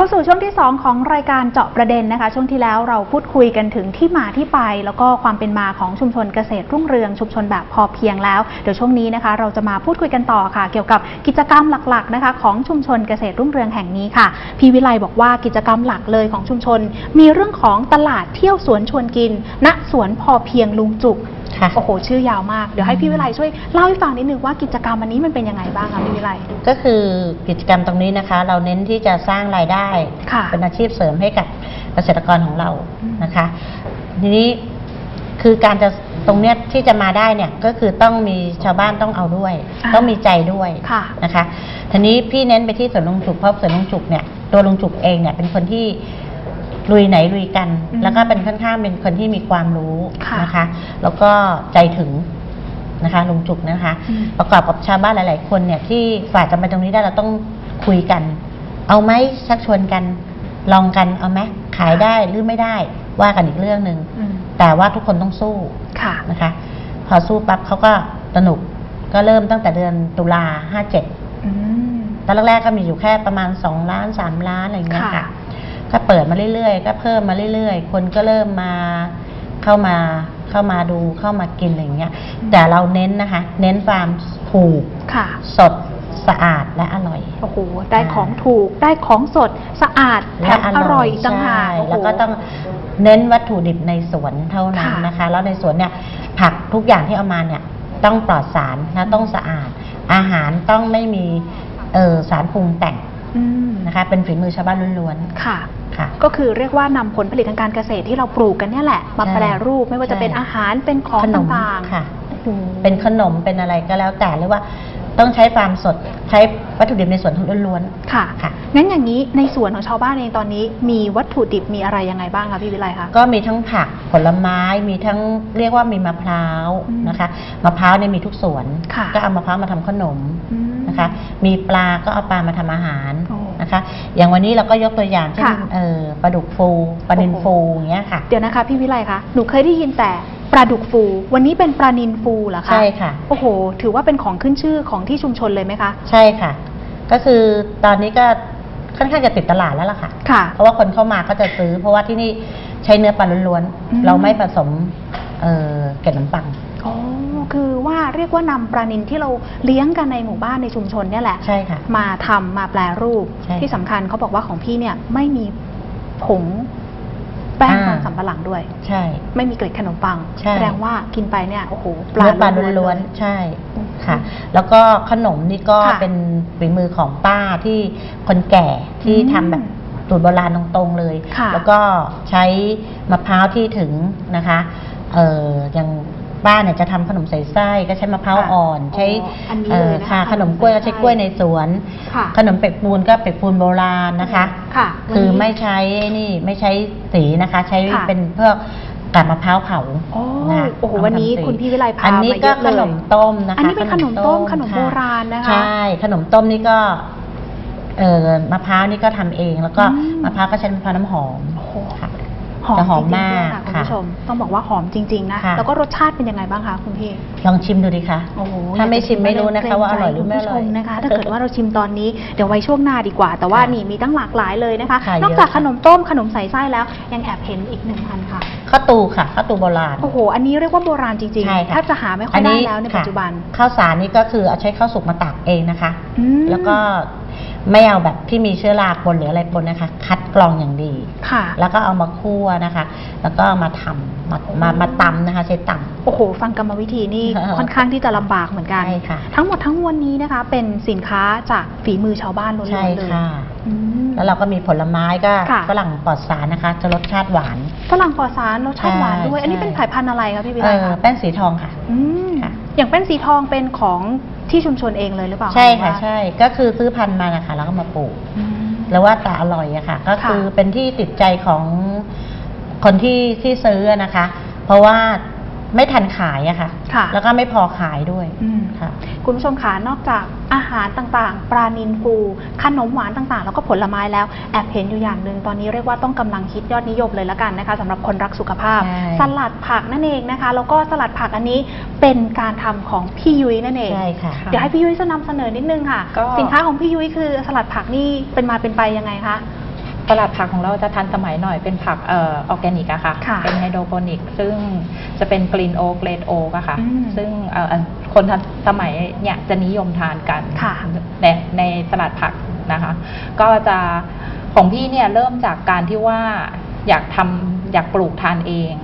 เข้าสู่ช่วงที่ 2 ของรายการเจาะประเด็นนะคะ ช่วงที่แล้วเราพูดคุยกันถึงที่มาที่ไป แล้วก็ความเป็นมาของชุมชนเกษตรรุ่งเรือง ชุมชนแบบพอเพียงแล้ว เดี๋ยวช่วงนี้นะคะ เราจะมาพูดคุยกันต่อค่ะ เกี่ยวกับกิจกรรมหลักๆนะคะ ของชุมชนเกษตรรุ่งเรืองแห่งนี้ค่ะพี่วิไลบอกว่ากิจกรรมหลักเลยของชุมชน มีเรื่องของตลาดเที่ยวสวนชวนกิน ณสวนพอเพียงลุงจุก ค่ะ โอ้โห ชื่อยาวมาก เดี๋ยวให้พี่วิไลช่วยเล่าให้ฟังนิดนึงว่ากิจกรรมอันนี้มันเป็นยังไงบ้างคะพี่วิไล ก็คือกิจกรรมตรงนี้นะคะ เราเน้นที่จะสร้างรายได้ ค่ะเป็นอาชีพเสริมให้กับเกษตรกรของเราอืม นะคะ ทีนี้คือการจะตรงเนี้ยที่จะมาได้เนี่ยก็คือต้องมีชาวบ้านต้องเอาด้วยาต้องมีใจด้วยค่ะนะคะทีนี้พี่เน้นไปที่สวนลุงจุกเพราะสวนลุงจุกเนี่ยตัวลุงจุกเองเนี่ยเป็นคนที่ ลุยไหนลุยกัน อืมแล้วก็เป็นค่อนข้างเป็นคนที่มีความรู้ค่ะนะคะ แล้วก็ใจถึงนะคะลุงจุกนะคะ อืม ประกอบกับชาวบ้านหลาย ๆ คนเนี่ยที่ฝากกันไปตรงนี้ได้เราต้องคุยกัน เอาไหมชักชวนกันลองกันเอาไหมขายได้หรือไม่ได้ว่ากันอีกเรื่องหนึ่งอืมแต่ว่าทุกคนต้องสู้ ค่ะ นะคะ พอสู้ปั๊บเขาก็สนุกก็เริ่มตั้งแต่เดือนตุลาห้าเจ็ดอืม ตอนแรกๆก็มีอยู่แค่ประมาณสองล้านสามล้านอะไรอย่างเงี้ยค่ะ ค่ะ ก็เปิดมาเรื่อยๆ ก็เพิ่มมาเรื่อยๆ คนก็เริ่มมาเข้ามาเข้ามาดูเข้ามากินอะไรอย่างเงี้ย แต่เราเน้นนะคะ เน้นความถูกค่ะ สดสะอาดและอร่อยโอ้โหได้ของถูกได้ของสดสะอาดแถมอร่อยอีกต่างหากใช่โอ้โหแล้วก็ต้องเน้นวัตถุดิบในสวนเท่านั้นค่ะนะคะ แล้วในสวนเนี่ยผักทุกอย่างที่เอามาเนี่ยต้องปลอดสารและต้องสะอาด อาหารต้องไม่มีเออสารปรุงแต่งอืมนะคะ เป็นฝีมือชาวบ้านล้วนค่ะๆค่ะ ก็คือเรียกว่านำผลผลิตทางการเกษตรที่เราปลูกกันเนี่ยแหละมาใช่แปรรูปไม่ว่าจะเป็นใช่อาหารเป็นของขนมต่างๆค่ะโอ้โหเป็นขนมเป็นอะไรก็แล้วแต่หรือว่าต้องใช้ฟาร์มสดใช้วัตถุดิบในสวนล้วนค่ะค่ะงั้นอย่างนี้ในส่วนของชาวบ้านเองตอนนี้ มีวัตถุดิบมีอะไรยังไงบ้างคะพี่วิไลคะๆก็มีทั้งผักผลไม้มีทั้งเรียกว่ามีมะพร้าวอืมนะคะมะพร้าวเนี่ยมีทุกสวนค่ะก็เอามะพร้าวมาทำขนมอืมนะคะ มีปลาก็เอาปลามาทำอาหารโอ้ นะคะ อย่างวันนี้เราก็ยกตัวอย่างเช่นค่ะ เออปลาดุกฟูปลานินโอ้โหฟูอย่างเงี้ยค่ะ เดี๋ยวนะคะพี่วิไลคะหนูเคยได้ยินแต่ปลาดุกฟู วันนี้เป็นปลานินฟูเหรอคะใช่ค่ะ โอ้โห ถือว่าเป็นของขึ้นชื่อของที่ชุมชนเลยไหมคะใช่ค่ะ ก็คือตอนนี้ก็ค่อนข้างจะติดตลาดแล้วล่ะค่ะ ค่ะ เพราะว่าคนเข้ามาก็จะซื้อ เพราะว่าที่นี่ใช้เนื้อปลาล้วนอืม ๆเราไม่ผสมเอ่อเกล็ดขนมปังอ๋อ คือว่าเรียกว่านำปลานินที่เราเลี้ยงกันในหมู่บ้านในชุมชนเนี่ยแหละ ใช่ค่ะ มาทำมาแปลรูปใช่ที่สำคัญเขาบอกว่าของพี่เนี่ยไม่มีผงแป้งอ่ามันสำปะหลังด้วย ใช่ ไม่มีเกล็ดขนมปังใช่แสดงว่ากินไปเนี่ยโอ้โหเนื้อปลาๆล้วนเยๆใช่ค่ะ แล้วก็ขนมนี่ก็ค่ะเป็นฝีมือของป้าที่คนแก่ที่อืมทำแบบสูตรโบราณตรงๆเลยค่ะแล้วก็ใช้มะพร้าวที่ถึงนะคะ เอ่ออย่าง บ้านเนี่ยจะทำขนมใส่ไส้ก็ใช้มะพร้าวค่ะอ่อน ใช้อ๋ออันนี้เอ่เลอยนะคะค่ะขขนนมมกล้วยก็ใส่ใช้ไส้กล้วยในสวน ค่ะ ขนมเป็ดปูนก็เป็ดปูนโบราณนะคะ ค่ะคือวันนี้ ไม่ใช้นี่ไม่ใช้สีนะคะ ใช้ค่ะ เป็นเพื่อกับมะพร้าวเผาโอ้นะโอ้โหเอามาวันนี้ทำสีคุณพี่วิไลพาอันนี้มาเยก็อะเลยขนมต้มนะคะอันนี้เป็นขนมต้มขนมค่ะโบราณนะคะ ใช่ขนมต้มนี่ก็เอ่อมะพร้าวนี่ก็ทำเอง แล้วก็อืม มะพร้าวก็ใช้มะพร้าวน้ำหอมโอ้โหค่ะ หอมจะหอมจริงๆมากด้วยค่ะคุณค่ะผู้ชม ต้องบอกว่าหอมจริง ๆ นะ ค่ะ แล้วก็รสชาติเป็นยังไงบ้างคะคุณพี่ ลองชิมดูดิคะ โอ้โหถ้าไม่ชิมไม่รู้นะเกคะงว่าอใจร่อยหรือไม่อร่อยคุณผู้ชนะคะ ถ้าเกิดว่าเราชิมตอนนี้ เดี๋ยวไว้ช่วงหน้าดีกว่า แต่ว่าค่ะนี่มีตั้งหลากหลายเลยนะคะ ค่ะนอกจากเยอะขค่ะนมต้มขนมใส่ไส้แล้ว ยังแอบเห็นอีกหนึ่งพันค่ะ ข้าวตูค่ะข้าวตูโบราณ โอ้โห อันนี้เรียกว่าโบราณจริงใช่ๆค่ะ แทบจะหาไม่ค่อยได้แล้วในปัจจุบันค่ะข้าวสารนี่ก็คือเอาใช้ข้าวสุกมาตากเองนะคะ อืม แล้วก็ ไม่เอาแบบที่มีเชื้อราปนหรืออะไรปนนะคะ คัดกรองอย่างดี ค่ะ แล้วก็เอามาคั่วนะคะ แล้วก็มาทำมามามาตำนะคะ ใช้ตำ โอ้โห ฟังกรรมวิธีนี่ ค่ะค่อนข้างที่จะลำบากเหมือนกัน ใช่ค่ะ ทั้งหมดทั้งมวลนี้นะคะ เป็นสินค้าจากฝีมือชาวบ้านล้วนใช่ๆเลยค่ะ อืม แล้วเราก็มีผลไม้ก็ค่ะ ฝรั่งปลอดสารนะคะ จะรสชาติหวาน ฝรั่งปลอดสารรสชาติหวานด้วย ใช่ อันนี้เป็นสายพันธุ์อะไรคะพี่วิเอไลอคะแป้งสีทองค่ะ อืมค่ะ อย่างเป็นสีทองเป็นของ ที่ชุมชนเองเลยหรือเปล่าใช่ค่ะหรือว่าใช่ก็คือซื้อพันธุ์มานะคะแล้วก็มาปลูก อืม แล้วว่าแต่อร่อยอะค่ะ ก็คือค่ะเป็นที่ติดใจของคนที่ที่ซื้อนะคะ เพราะว่า ไม่ทันขายอะค่ะ ค่ะ แล้วก็ไม่พอขายด้วยอืม ค่ะ คุณผู้ชมคะนอกจากอาหารต่างๆ ปลานินฟูขนมหวานต่างๆ แล้วก็ผลไม้แล้ว แอบเห็นอยู่อย่างหนึ่งตอนนี้เรียกว่าต้องกำลังฮิตยอดนิยมเลยละกันนะคะสำหรับคนรักสุขภาพ ใช่สลัดผักนั่นเองนะคะ แล้วก็สลัดผักอันนี้เป็นการทำของพี่ยุ้ยนั่นเองใช่ค่ะ เดี๋ยวให้พี่ยุ้ยนำเสนอนิดนึงค่ะ ก็ สินค้าของพี่ยุ้ยคือสลัดผักนี่เป็นมาเป็นไปยังไงคะ สลัดผักของเราจะทันสมัยหน่อยเป็นผักเออออร์แกนิกอะค่ะ ค่ะเป็นไฮโดรโปนิก ซึ่งจะเป็นกรีนโอ๊กเลดโอ๊กอะค่ะ อืมซึ่งเอ่อเอ่อคนทันสมัยเนี่ยจะนิยมทานกันค่ะ ในในสลัดผักนะคะ ก็จะของพี่เนี่ยเริ่มจากการที่ว่าอยากทำอยากปลูกทานเอง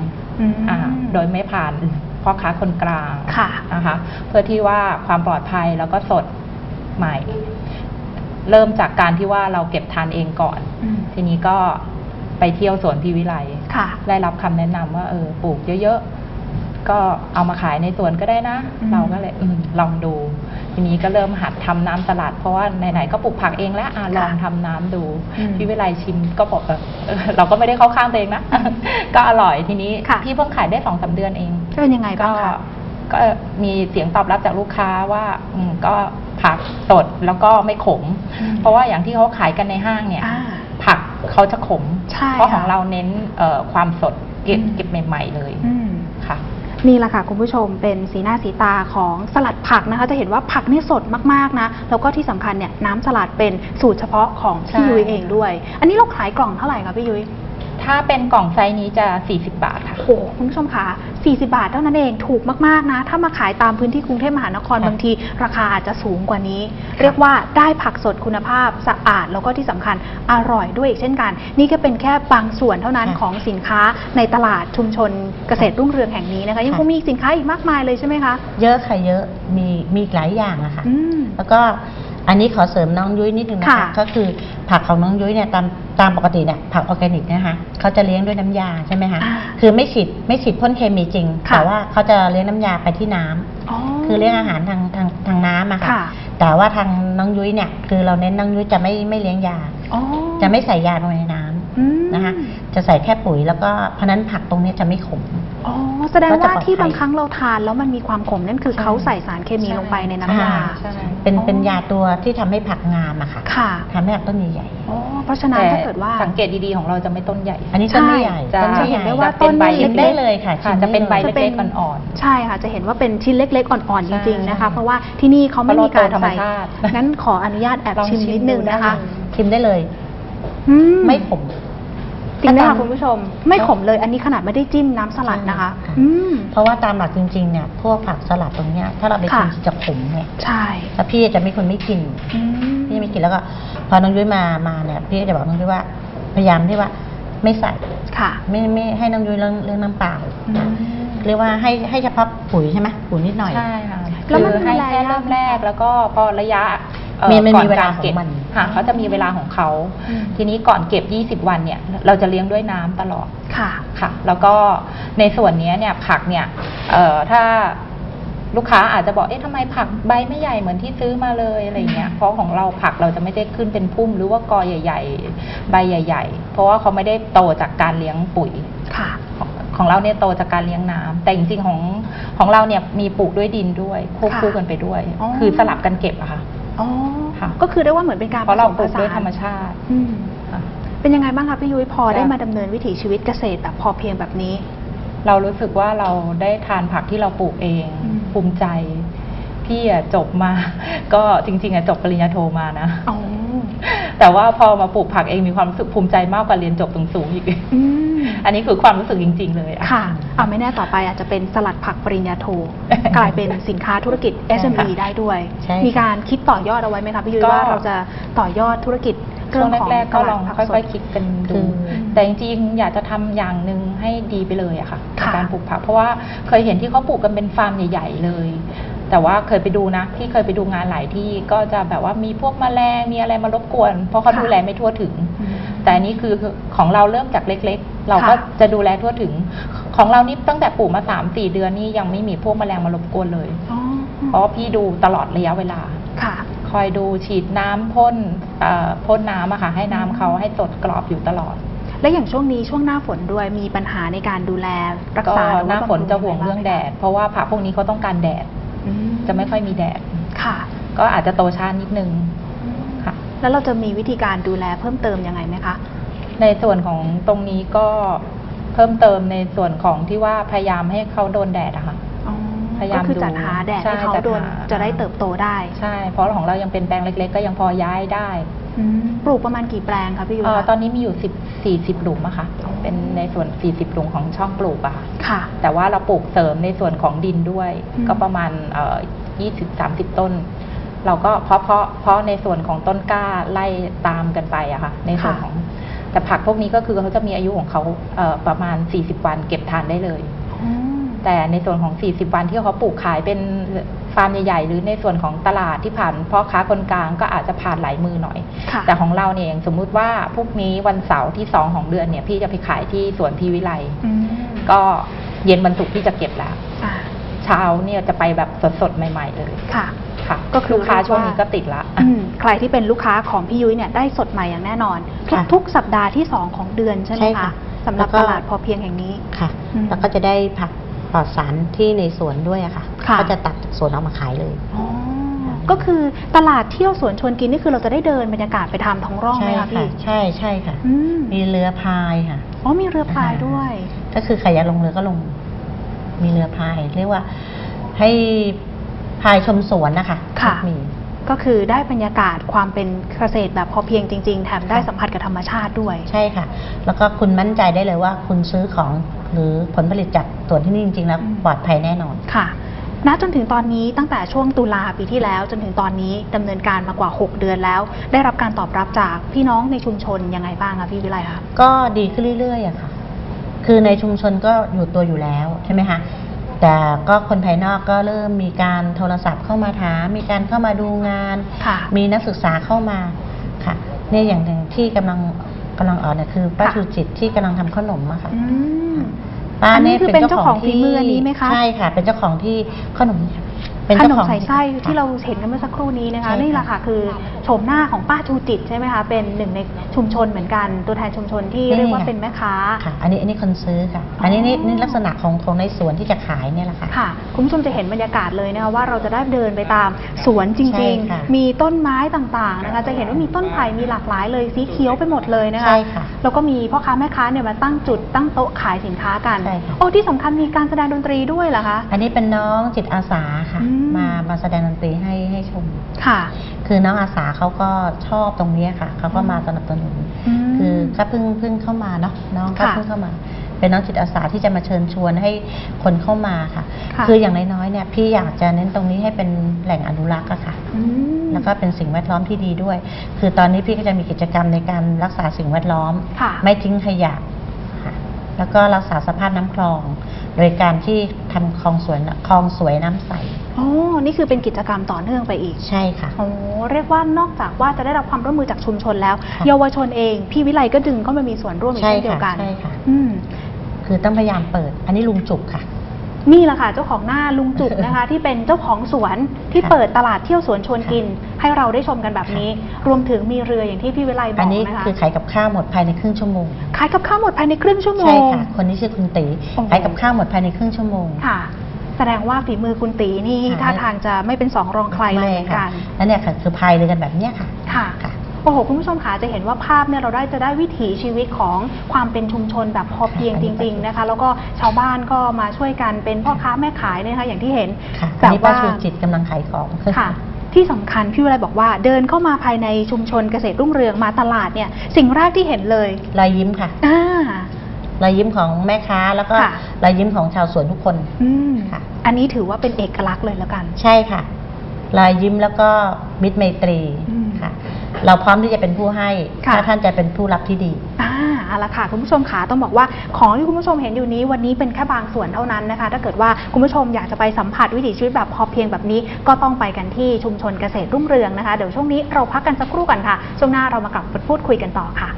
อืมอ่าโดยไม่ผ่านพ่อค้าคนกลาง ค่ะ นะคะเพื่อที่ว่าความปลอดภัยแล้วก็สดใหม่ เริ่มจากการที่ว่าเราเก็บทานเองก่อน อืม ทีนี้ก็ไปเที่ยวสวนพิวิไลค่ะ ได้รับคำแนะนำว่าเออปลูกเยอะๆ ก็เอามาขายในสวนก็ได้นะ อืม เราก็เลยอมลองดู ทีนี้ก็เริ่มหัดทำน้ำสลัด เพราะว่าไหนๆก็ปลูกผักเองแล้วอะลองทำน้ำดู อืมพี่วิไลชิมก็บอกเออเออเราก็ไม่ได้เข้าข้างตัวเองนะ ก็อร่อยทีนี้ค่ะ พี่เพิ่งขายได้สองสามเดือนเอง เป็นยังไงบ้าก็งคะ ก็มีเสียงตอบรับจากลูกค้าว่าอืมก็ผักสดแล้วก็ไม่ขม อืมเพราะว่าอย่างที่เขาขายกันในห้างเนี่ย อ่าผักเขาจะขม ใช่เพราะค่ะของเราเน้นเอ่อความสดเก็บอืม เก็บใหม่ ๆ เลยอืม ค่ะ นี่แหละค่ะคุณผู้ชมเป็นสีหน้าสีตาของสลัดผักนะคะ จะเห็นว่าผักนี่สดมากๆนะ แล้วก็ที่สำคัญเนี่ยน้ำสลัดเป็นสูตรเฉพาะของพี่ใช่ยุ้ยเองด้วย อันนี้เราขายกล่องเท่าไหร่คะพี่ยุ้ย ถ้าเป็นกล่องไซส์นี้จะ 40 บาทค่ะ โอ้โหคุณผู้ชมคะ40 บาทเท่านั้นเองถูกมาก ๆ นะ ถ้ามาขายตามพื้นที่กรุงเทพมหานครค่ะบางที ราคาอาจจะสูงกว่านี้ เรียกว่าได้ผักสดคุณภาพสะอาดแล้วก็ที่สำคัญอร่อยด้วยอีกเช่นกัน นี่ก็เป็นแค่บางส่วนเท่านั้นค่ะของสินค้าในตลาดชุมชนเกษตรรุ่งเรืองแห่งนี้นะคะ ยังคงค่ะ มีสินค้าอีกมากมายเลยใช่ไหมคะ เยอะค่ะเยอะมีมีอีกหลายอย่างอะค่ะ อืม แล้วก็ อันนี้ขอเสริมน้องยุ้ยนิดนึงนะค่ะคะก็คือผักของน้องยุ้ยเนี่ยตามตามปกติเนี่ยผักออร์แกนิกนะคะเขาจะเลี้ยงด้วยน้ำยาใช่ไหมคะอ่า คือไม่ฉีดไม่ฉีดพ่นเคมีจริง ค่ะ แต่ว่าเขาจะเลี้ยงน้ำยาไปที่น้ำอ๋อคือเลี้ยงอาหารทางทางทางน้ำอะค่ะ ค่ะแต่ว่าทางน้องยุ้ยเนี่ยคือเราเน้นน้องยุ้ยจะไม่ไม่เลี้ยงยา อ๋อ จะไม่ใส่ยาลงในน้ำ อืมนะคะจะใส่แค่ปุ๋ยแล้วก็เพราะฉะนั้นผักตรงเนี้ยจะไม่ขม อ๋อแสดงก็จะว่าปลอดภัย ที่บางครั้งเราทานแล้วมันมีความขมนั่นคือใช่เขาใส่สารเคมีลงไปในน้ำยาอ่าใช่ เป็นอ๋อ เป็นยาตัวที่ทำให้ผักงามอะค่ะค่ะทำให้ผักต้นใหญ่อ๋อเพราะฉะนั้นแต่ถ้าเกิดว่า สังเกตดีๆของเราจะไม่ต้นใหญ่ ๆอันนี้ต้นไม่ใหญ่จะต้นไม่จะเห็นใหญ่ได้ว่าจะเป็นใบต้นไม่ชิมได้เลยค่ะค่ะชิมจะเป็นใบได้เลยเล็กๆอ่อนใช่ค่ะจะเห็นว่าเป็นชิ้นเล็กๆ อ่อนๆ จริงๆ นะคะ ใช่เพราะว่าที่นี่เขาไม่มีการเพราะเราโตธรรมใส่ชาติงั้นขออนุญาตแอบลองชิมชิมนิดนึงดูได้นะคะเลยชิมได้เลย อืไม่ขมจ ริงไหมถ้าคะตามคุณผู้ชม ไม่ขมเลยอันนี้ขนาดไม่ได้จิ้มน้ำสลัดนะคะใช่ค่ะอืม เพราะว่าตามหลักจริงๆเนี่ยพวกผักสลัดตรงเนี้ยถ้าเราไปกินค่ะ จะขมเนี่ยใช่แล้วพี่จะไม่คนไม่กิน อืม พี่ไม่กินแล้วก็ พอน้องยุ้ยมามาเนี่ยพี่ก็จะบอกน้องยุ้ยว่าพยายามที่ว่าไม่ใส่ค่ะไม่ไม่ให้น้องยุ้ยเรื่องเรื่องน้ำเปล่า อืม เรียกว่าให้ให้เฉพาะปุ๋ยใช่ไหมปุ๋ยนิดหน่อย ใช่ค่ะแล้วมันคือให้ดูแลแค่ยากเริ่มแรกแล้วก็พอระยะเอ่อมีมันก่อมีเวลาการก็บของมันค่ะเขาจะมีเวลาของเขา อืม ทีนี้ก่อนเก็บ 20 วันเนี่ย เราจะเลี้ยงด้วยน้ำตลอด ค่ะ ค่ะแล้วก็ในส่วนเนี้ยเนี่ยผักเนี่ยเอ่อถ้าลูกค้าอาจจะบอกเอ๊ะทำไมผักใบไม่ใหญ่เหมือนที่ซื้อมาเลยอะไรเงี้ยเพราะของเราผักเราจะไม่ได้ขึ้นเป็นพุ่มหรือว่ากอใหญ่ ๆ ใบใหญ่ ๆ เพราะว่าเขาไม่ได้โตจากการเลี้ยงปุ๋ยค่ะ ของของเราเนี่ยโตจากการเลี้ยงน้ำแต่จริงๆของของเราเนี่ยมีปลูกด้วยดินด้วยควบคู่ค่ะกันไปด้วย อ๋อ คือสลับกันเก็บอะค่ะ อ๋อค่ะก็คือได้ว่าเหมือนเป็นการเพราะเราปลูกผสด้วยผสนธรรมชาติอืมค่ะ เป็นยังไงบ้างคะพี่ยุ้ยพอจ้ะได้มาดำเนินวิถีชีวิตเกษตรแบบพอเพียงแบบนี้ เรารู้สึกว่าเราได้ทานผักที่เราปลูกเองอืม ภูมิใจ พี่อะจบมา ก็จริง ๆอะจบปริญญาโทมานะ อ๋อแต่ว่าพอมาปลูกผักเองมีความรู้สึกภูมิใจมากกว่าเรียนจบสูงๆอีก อืม อันนี้คือความรู้สึกจริง ๆ เลยอะค่ะเอาไม่แน่ต่อไปอาจจะเป็นสลัดผักปริญญาโท กลายเป็นสินค้าธุรกิจ SME ได้ด้วย ใช่ค่ะมีการคิดต่อยอดเอาไว้ไหมคะพี่ยุ้ยก็ว่าเราจะต่อยอดธุรกิจช่วงเรื่องของแรกๆก็ลองตาดผัค่สอยดๆคิดกันคืดูอแต่จริงๆอยากจะทำอย่างหนึ่งให้ดีไปเลยอะค่ะในค่ะ การปลูกผักเพราะว่าเคยเห็นที่เขาปลูกกันเป็นฟาร์มใหญ่ๆเลย แต่ว่าเคยไปดูนะที่เคยไปดูงานหลายที่ก็จะแบบว่ามีพวกแมลงมีอะไรมารบกวน เพราะเขาค่ะดูแลไม่ทั่วถึงอืมแต่อันนี้คือของเราเริ่มจากเล็ก ๆ เราก็ค่ะจะดูแลทั่วถึง ของเรานี่ตั้งแต่ปลูกมาสามสี่เดือนนี่ยังไม่มีพวกแมลงมารบกวนเลย อ๋อเพราะว่าพี่ดูตลอดระยะเวลา ค่ะ คอยดูฉีดน้ำพ่นเอ่อพ่นน้ำอะค่ะให้น้ำเขาให้สดกรอบอยู่ตลอด และอย่างช่วงนี้ช่วงหน้าฝนด้วยมีปัญหาในการดูแลรักก็ษารือหว่น้าฝนบำรุจะห่วงเรื่องแดด เพราะว่าผักพวกนี้เขาต้องการแดดอืจะไม่ค่อยมีแดด ค่ะ ก็อาจจะโตช้านิดนึงค่ะ แล้วเราจะมีวิธีการดูแลเพิ่มเติมยังไงไหมคะ ในส่วนของตรงนี้ก็เพิ่มเติมในส่วนของที่ว่าพยายามให้เขาโดนแดดอะค่ะอ๋อพยายามก็คือจัดดูหาแดดใช่ให้เขาจัดโดนหาจะได้เติบโตได้ ใช่ เพราะของเรายังเป็นแปลงเล็ก ๆ ก็ยังพอย้ายได้อืมปลูกประมาณกี่แปลงคะพี่ยุ้เอ่อยคะตอนนี้มีอยู่10 40หลุมอะค่ะ เป็นในส่วน40หลุมของช่องปลูกอะค่ะค่ะ แต่ว่าเราปลูกเสริมในส่วนของดินด้วยอืมก็ประมาณเอ่อ20 30ต้น เราก็เพราะเพราะเพราะในส่วนของต้นกล้าไล่ตามกันไปอะค่ะ ในส่วนของ แต่ผักพวกนี้ก็คือเขาจะมีอายุของเขาเอ่อประมาณ 40 วันเก็บทานได้เลยอืมแต่ในส่วนของ 40 วันที่เขาปลูกขายเป็นฟาร์มใหญ่ๆ หรือในส่วนของตลาดที่ผ่านพ่อค้าคนกลางก็อาจจะผ่านหลายมือหน่อยค่ะแต่ของเราเนี่ยอย่างสมมุติว่าพรุ่งนี้วันเสาร์ที่สองของเดือนเนี่ย พี่จะไปขายที่สวนพีวิไลอืมก็เย็นวันศุกร์พี่จะเก็บแล้วอ่าเช้าเนี่ยจะไปแบบสดๆ ใหม่ ๆ เลยค่ะ ค่ะก็คือลูกค้าเรียกว่าช่วงนี้ก็ติดละ อืมใครที่เป็นลูกค้าของพี่ยุ้ยเนี่ยได้สดใหม่อย่างแน่นอน ค่ะทุกๆสัปดาห์ที่ 2 ของเดือนใช่ไหมใช่คะค่ะสำหรับแล้วก็ ตลาดพอเพียงแห่งนี้ ค่ะ อืมแล้วก็จะได้ผักปลอดสารที่ในสวนด้วยอะค่ะ ค่ะ ก็จะตัดจากสวนออกมาขายเลย อ๋อก็คือตลาดเที่ยวสวนชวนกินนี่คือเราจะได้เดินบรรยากาศไปทำท้องร่องไหมใช่คะค่ะ พี่ใช่ใช่ค่ะ อืมมีเรือพายค่ะ อ๋อมีเรือพายด้วย ก็คือใครอยากลงเรือก็ลง มีเรือพาย เรียกว่าให้พายชมสวนนะคะค่ะ มีก็คือได้บรรยากาศความเป็นเกษตรแบบพอเพียงจริง ๆ แถมได้สัมผัสกับธรรมชาติด้วย ใช่ค่ะ แล้วก็คุณมั่นใจได้เลยว่าคุณซื้อของหรือผลผลิตจากสวนที่นี่จริงๆแล้วอืมปลอดภัยแน่นอนค่ะณจนถึงตอนนี้ตั้งแต่ช่วงตุลาปีที่แล้ว จนถึงตอนนี้ดำเนินการมากว่า 6 เดือนแล้ว ได้รับการตอบรับจากพี่น้องในชุมชนยังไงบ้างคะพี่วิไลคะก็ดีขึ้นเรื่อยๆอะค่ะ คือในชุมชนก็อยู่ตัวอยู่แล้วใช่ไหมคะ แต่ก็คนภายนอกก็เริ่มมีการโทรศัพท์เข้ามาถาม มีการเข้ามาดูงาน ค่ะมีนักศึกษาเข้ามาค่ะเนี่ยอย่างหนึ่งที่กำลังกำลังออกเนี่ยคือป้าค่ะ ชูจิตที่กำลังทำขนมอะค่ะอืม ป้าอันนี้เนี่ยคือเป็นเจ้าของฝีมืออันนี้ไหมคะ ใช่ค่ะ เป็นเจ้าของที่ขนม เป็นขเจ้านมของใส่ไส้ค่ะที่เราเห็นกันเมื่อสักครู่นี้นะคะ ใช่ค่ะ นี่แหละค่ะคือโฉมหน้าของป้าชูจิตใช่ไหมคะเป็นหนึ่งในชุมชนเหมือนกันตัวแทนชุมชนที่นี่เรียกว่าไงเป็นแม่ค้า ค่ะ อันนี้อันนี้คนซื้อค่ะ อันนี้นี่นี่ลักษณะของของในสวนที่จะขายเนี่ยแหละค่ะ ค่ะคุณผู้ชมจะเห็นบรรยากาศเลยนะคะว่าเราจะได้เดินไปตามสวนจใช่ริง ค่ะๆ มีต้นไม้ต่างๆนะคะจะเห็นว่ามีต้นไผ่มีหลากหลายเลยสีเขียวไปหมดเลยนะคะใช่ค่ะแล้วก็มีพ่อค้าแม่ค้าเนี่ยมาตั้งจุดตั้งโต๊ะขายสินค้ากัน ใช่ค่ะ โอ้ที่สำคัญมีการแสดงดนตรีด้วยเหรอคะ อันนี้เป็นน้องจิตอาสาค่ะ อืม มามาแสดงดนตรีให้ให้ชม ค่ะ คือน้องอาสาเขาก็ชอบตรงเนี้ยค่ะ เขาก็มาสนับสนุนอืมคือก็เพิ่งเพิ่งเข้ามาเนาะน้องก็ค่ะเพิ่งเข้ามา เป็นน้องจิตอาสาที่จะมาเชิญชวนให้คนเข้ามาค่ะค่ะ คืออย่างน้อยๆเนี่ยพี่อยากจะเน้นตรงนี้ให้เป็นแหล่งอนุรักษ์อะค่ะอืมแล้วก็เป็นสิ่งแวดล้อมที่ดีด้วย คือตอนนี้พี่ก็จะมีกิจกรรมในการรักษาสิ่งแวดล้อมค่ะไม่ทิ้งขยะค่ะแล้วก็รักษาสภาพน้ำคลอง โดยการที่ทำคลองสวยคลองสวยน้ำใส โอ้นี่คือเป็นกิจกรรมต่อเนื่องไปอีกใช่ค่ะ โอ้เรียกว่านอกจากว่าจะได้รับความร่วมมือจากชุมชนแล้ว ค่ะ เยาวชนเอง พี่วิไลก็ดึงเข้ามามีส่วนร่วมอีกใช่เช่นเดียวค่ะกัน ใช่ค่ะ อืม คือต้องพยายามเปิด อันนี้ลุงจุกค่ะ นี่แหละค่ะเจ้าของหน้าลุงจุกนะคะ ที่เป็นเจ้าของสวนที่ค่ะเปิดตลาดเที่ยวสวนชวนกิน ให้เราได้ชมกันแบบนี้ รวมถึงมีเรืออย่างที่พี่วิไลบอัอนกนี้นะคะคือขายกับข้าวหมดภายในครึ่งชั่วโมง ขายกับข้าวหมดภายในครึ่งชั่วโมใช่งค่ะ คนนี้ชื่อคุณตีโอ้โห ขายกับข้าวหมดภายในครึ่งชั่วโมง ค่ะ แสดงว่าฝีมือคุณตีนี่ค่ะท่าทางจะไม่เป็นสองรองใครเลยเหมือนไม่กัค่ะนแล้วเนี่ยค่ะคือพายเรือกันแบบเนี้ยค่ะ ค่ะ ค่ะ โอ้โห คุณผู้ชมคะจะเห็นว่าภาพเนี่ยเราได้จะได้วิถีชีวิตของความเป็นชุมชนแบบพอเพียงจริง ๆนะคะ แล้วก็ชาวบ้านก็มาช่วยกันเป็นพ่อค้าแม่ขายเนี่ยนะคะอย่างที่เห็น ค่ะอันแต่นี้ป้าว่าชูจิตกำลังขายของ ค่ะ ที่สำคัญพี่วิไลบอกว่าเดินเข้ามาภายในชุมชนเกษตรรุ่งเรืองมาตลาดเนี่ย สิ่งแรกที่เห็นเลยรอยยิ้มค่ะ อ่า รอยยิ้มของแม่ค้าแล้วก็ค่ะ รอยยิ้มของชาวสวนทุกคน อืมค่ะ อันนี้ถือว่าเป็นเอกลักษณ์เลยแล้วกัน ใช่ค่ะ รอยยิ้มแล้วก็มิตรไมตรีอืมค่ะ เราพร้อมที่จะเป็นผู้ให้ค่ะ ถ้าท่านจะเป็นผู้รับที่ดี อ่าเอาละค่ะคุณผู้ชมขาต้องบอกว่าของที่คุณผู้ชมเห็นอยู่นี้วันนี้เป็นแค่บางส่วนเท่านั้นนะคะ ถ้าเกิดว่าคุณผู้ชมอยากจะไปสัมผัสวิถีชีวิตแบบพอเพียงแบบนี้ ก็ต้องไปกันที่ชุมชนเกษตรรุ่งเรืองนะคะ เดี๋ยวช่วงนี้เราพักกันสักครู่กันค่ะ ช่วงหน้าเรามากลับมาพูดคุยกันต่อค่ะ